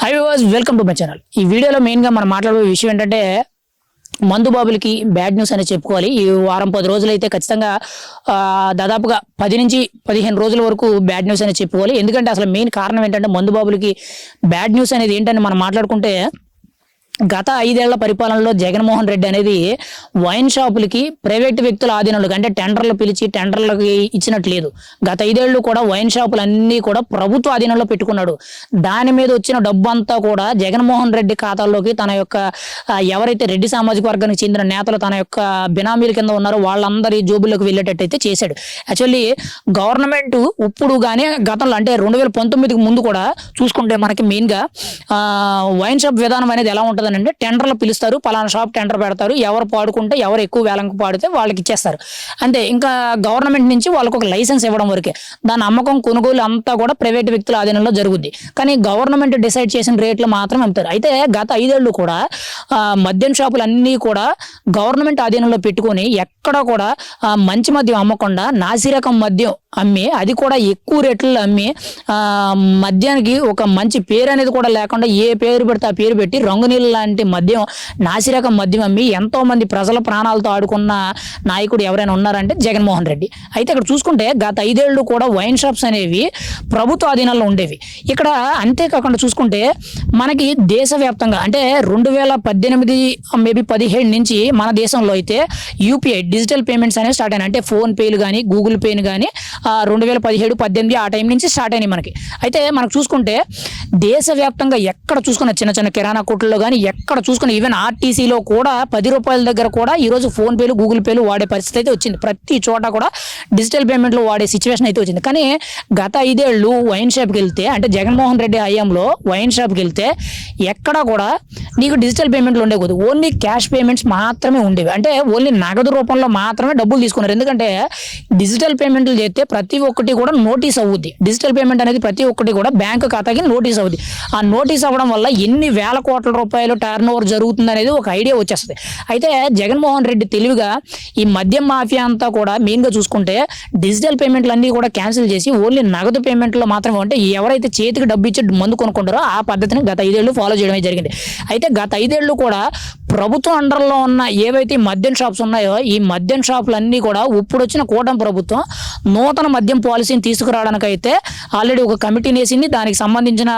Hi was welcome to my channel ఈ వీడియోలో మెయిన్గా మనం మాట్లాడే విషయం ఏంటంటే మందు బాబులకి బ్యాడ్ న్యూస్ అనేది చెప్పుకోవాలి. ఈ వారం పది రోజులు అయితే ఖచ్చితంగా దాదాపుగా పది నుంచి పదిహేను రోజుల వరకు బ్యాడ్ న్యూస్ అనేది చెప్పుకోవాలి. ఎందుకంటే అసలు మెయిన్ కారణం ఏంటంటే మందు బాబులకి బ్యాడ్ న్యూస్ అనేది ఏంటని మనం మాట్లాడుకుంటే గత ఐదేళ్ళ పరిపాలనలో జగన్మోహన్ రెడ్డి అనేది వైన్ షాపులకి ప్రైవేట్ వ్యక్తుల ఆధీనంలోకి అంటే టెండర్లు పిలిచి టెండర్లకి ఇచ్చినట్టు లేదు గత ఐదేళ్ళు కూడా వైన్ షాపులు అన్నీ కూడా ప్రభుత్వ ఆధీనంలో పెట్టుకున్నాడు. దాని మీద వచ్చిన డబ్బు అంతా కూడా జగన్మోహన్ రెడ్డి ఖాతాల్లోకి తన యొక్క ఎవరైతే రెడ్డి సామాజిక వర్గానికి చెందిన నేతలు తన యొక్క బినామీల కింద ఉన్నారో వాళ్ళందరి జోబుల్లోకి వెళ్ళేటట్టు అయితే చేశాడు. యాక్చువల్లీ గవర్నమెంట్ ఇప్పుడు కానీ గతంలో అంటే రెండు వేల పంతొమ్మిదికి ముందు కూడా చూసుకుంటే మనకి మెయిన్గా వైన్ షాప్ విధానం అనేది ఎలా ఉంటుంది అంటే టెండర్లు పిలుస్తారు పలానా షాప్ టెండర్ పెడతారు ఎవరు పాడుకుంటే ఎవరు ఎక్కువ వేలంకు పాడితే వాళ్ళకి ఇచ్చేస్తారు. అంతే ఇంకా గవర్నమెంట్ నుంచి వాళ్ళకు ఒక లైసెన్స్ ఇవ్వడం వరకే. దాని అమ్మకం కొనుగోలు అంతా కూడా ప్రైవేట్ వ్యక్తుల ఆధీనంలో జరుగుద్ది. కానీ గవర్నమెంట్ డిసైడ్ చేసిన రేట్లు మాత్రం అమ్ముతారు అయితే గత ఐదేళ్ళు కూడా మద్యం షాపులు అన్నీ కూడా గవర్నమెంట్ ఆధీనంలో పెట్టుకొని ఎక్కడ కూడా మంచి మద్యం అమ్మకుండా నాసిరకం మద్యం అమ్మి అది కూడా ఎక్కువ రేట్లలో అమ్మి ఆ, మద్యానికి ఒక మంచి పేరు అనేది కూడా లేకుండా ఏ పేరు పెడితే ఆ పేరు పెట్టి రంగు నీళ్ళ ఇలాంటి మద్యం నాసిరకం మద్యం అమ్మి ఎంతో మంది ప్రజల ప్రాణాలతో ఆడుకున్న నాయకుడు ఎవరైనా ఉన్నారంటే జగన్మోహన్ రెడ్డి. అయితే ఇక్కడ చూసుకుంటే గత ఐదేళ్ళు కూడా వైన్ షాప్స్ అనేవి ప్రభుత్వ ఆధీనంలో ఉండేవి. ఇక్కడ అంతేకాకుండా చూసుకుంటే మనకి దేశవ్యాప్తంగా అంటే రెండు వేల పద్దెనిమిది మేబీ పదిహేడు నుంచి మన దేశంలో అయితే యూపీఐ డిజిటల్ పేమెంట్స్ అనేవి స్టార్ట్ అయినాయి. అంటే ఫోన్ పేలు కానీ గూగుల్ పేని కానీ రెండు వేల పదిహేడు పద్దెనిమిది ఆ టైం నుంచి స్టార్ట్ అయినాయి మనకి. అయితే మనకు చూసుకుంటే దేశవ్యాప్తంగా ఎక్కడ చూసుకున్న చిన్న చిన్న కిరాణా కొట్లలో కానీ ఎక్కడ చూసుకుని ఈవెన్ ఆర్టీసీలో కూడా పది రూపాయల దగ్గర కూడా ఈరోజు ఫోన్ పేలు గూగుల్ పేలు వాడే పరిస్థితి అయితే వచ్చింది. ప్రతి చోట కూడా డిజిటల్ పేమెంట్లు వాడే సిచ్యువేషన్ అయితే వచ్చింది. కానీ గత ఐదేళ్ళు వైన్ షాప్కి వెళ్తే అంటే జగన్మోహన్ రెడ్డి హయాంలో వైన్ షాప్కి వెళ్తే ఎక్కడా కూడా నీకు డిజిటల్ పేమెంట్లు ఉండేది ఓన్లీ క్యాష్ పేమెంట్స్ మాత్రమే ఉండేవి. అంటే ఓన్లీ నగదు రూపంలో మాత్రమే డబ్బులు తీసుకున్నారు. ఎందుకంటే డిజిటల్ పేమెంట్లు చేస్తే ప్రతి ఒక్కటి కూడా నోటీస్ అవుద్ది. డిజిటల్ పేమెంట్ అనేది ప్రతి ఒక్కటి కూడా బ్యాంకు ఖాతాకి నోటీస్ అవుద్ది. ఆ నోటీస్ అవ్వడం వల్ల ఎన్ని వేల కోట్ల రూపాయలు టర్న్ ఓవర్ జరుగుతుంది అనేది ఒక ఐడియా వచ్చేస్తుంది. అయితే జగన్మోహన్ రెడ్డి తెలివిగా ఈ మద్యం మాఫియా అంతా కూడా మెయిన్గా చూసుకుంటే డిజిటల్ పేమెంట్లు అన్నీ కూడా క్యాన్సిల్ చేసి ఓన్లీ నగదు పేమెంట్లో మాత్రమే అంటే ఎవరైతే చేతికి డబ్బు ఇచ్చి మందు కొనుక్కుంటారో ఆ పద్ధతిని గత ఐదేళ్ళు ఫాలో చేయడమే జరిగింది. అయితే గత ఐదేళ్ళు కూడా ప్రభుత్వం అండర్లో ఉన్న ఏవైతే మద్యం షాప్స్ ఉన్నాయో ఈ మద్యం షాపులు అన్నీ కూడా ఇప్పుడు వచ్చిన కూటమి ప్రభుత్వం నూతన మద్యం పాలసీని తీసుకురావడానికైతే ఆల్రెడీ ఒక కమిటీని వేసింది దానికి సంబంధించిన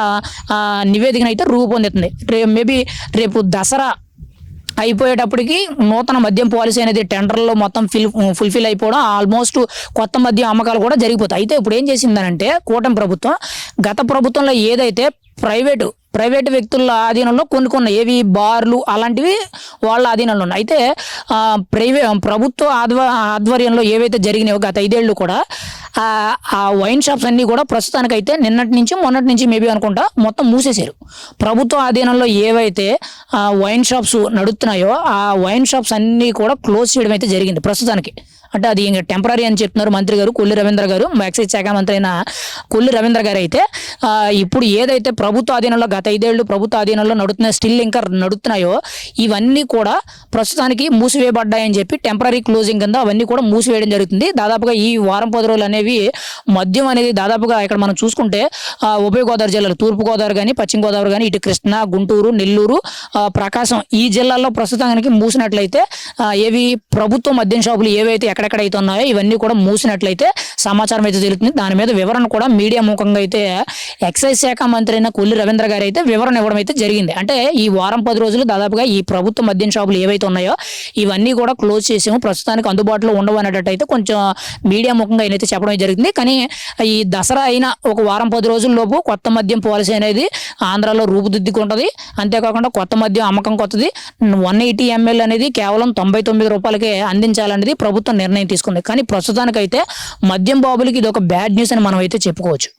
నివేదికను అయితే రూపొందుతుంది. రే మేబీ రేపు దసరా అయిపోయేటప్పటికి నూతన మద్యం పాలసీ అనేది టెండర్లో మొత్తం ఫిల్ ఫుల్ఫిల్ అయిపోవడం ఆల్మోస్ట్ కొత్త మద్యం అమ్మకాలు కూడా జరిగిపోతాయి. అయితే ఇప్పుడు ఏం చేసిందనంటే కూటమి ప్రభుత్వం గత ప్రభుత్వంలో ఏదైతే ప్రైవేటు ప్రైవేటు వ్యక్తుల ఆధీనంలో కొన్ని కొన్ని ఏవి బార్లు అలాంటివి వాళ్ళ ఆధీనంలో ఉన్నాయి. అయితే ప్రైవే ప్రభుత్వ ఆధ్వ ఆధ్వర్యంలో ఏవైతే జరిగినాయో గత ఐదేళ్ళు కూడా ఆ, వైన్ షాప్స్ అన్నీ కూడా ప్రస్తుతానికైతే నిన్నటి నుంచి మొన్నటి నుంచి మేబీ అనుకుంటా మొత్తం మూసేశారు. ప్రభుత్వ ఆధీనంలో ఏవైతే ఆ, వైన్ షాప్స్ నడుస్తున్నాయో ఆ వైన్ షాప్స్ అన్నీ కూడా క్లోజ్ చేయడం అయితే జరిగింది ప్రస్తుతానికి. అంటే అది ఇంకా టెంపరీ అని చెప్తున్నారు మంత్రి గారు కొల్లి రవీంద్ర గారు ఎక్సైజ్ శాఖ మంత్రి అయిన కొల్లి రవీంద్ర గారు అయితే ఇప్పుడు ఏదైతే ప్రభుత్వ ఆధీనంలో గత ఐదేళ్ళు ప్రభుత్వ ఆధీనంలో నడుతున్నాయో స్టిల్ ఇంకా నడుస్తున్నాయో ఇవన్నీ కూడా ప్రస్తుతానికి మూసివేయబడ్డాయని చెప్పి టెంపరీ క్లోజింగ్ కింద అవన్నీ కూడా మూసివేయడం జరుగుతుంది. దాదాపుగా ఈ వారం పది రోజులు అనేవి మద్యం అనేది దాదాపుగా ఇక్కడ మనం చూసుకుంటే ఉభయ గోదావరి జిల్లాలు తూర్పు గోదావరి కానీ పశ్చిమ గోదావరి కానీ ఇటు కృష్ణా గుంటూరు నెల్లూరు ప్రకాశం ఈ జిల్లాల్లో ప్రస్తుతానికి మూసినట్లయితే ఏవి ప్రభుత్వ మద్యం షాపులు ఏవైతే ఎక్కడెక్కడైతే ఉన్నాయో ఇవన్నీ కూడా మూసినట్లయితే సమాచారం అయితే తెలుస్తుంది. దాని మీద వివరణ కూడా మీడియా ముఖంగా అయితే ఎక్సైజ్ శాఖ మంత్రి అయిన కొల్లి రవీంద్ర గారు అయితే వివరణ ఇవ్వడం అయితే జరిగింది. అంటే ఈ వారం పది రోజులు దాదాపుగా ఈ ప్రభుత్వ మద్యం షాపులు ఏవైతే ఉన్నాయో ఇవన్నీ కూడా క్లోజ్ చేసాము. ప్రస్తుతానికి అందుబాటులో ఉండవు అనేటట్టు అయితే కొంచెం మీడియా ముఖంగా అయితే చెప్పడం జరిగింది. కానీ ఈ దసరా అయిన ఒక వారం పది రోజుల లోపు కొత్త మద్యం పాలసీ అనేది ఆంధ్రాలో రూపుదిద్దుకుంటుంది. అంతేకాకుండా కొత్త మద్యం అమ్మకం కొత్తది. వన్ ఎయిటీ ఎంఎల్ అనేది కేవలం తొంభై తొమ్మిది రూపాయలకే అందించాలనేది ప్రభుత్వం నిర్ణయం తీసుకుంది. కానీ ప్రస్తుతానికైతే మద్యం బాబులకి ఇది ఒక బ్యాడ్ న్యూస్ అని మనం అయితే చెప్పుకోవచ్చు.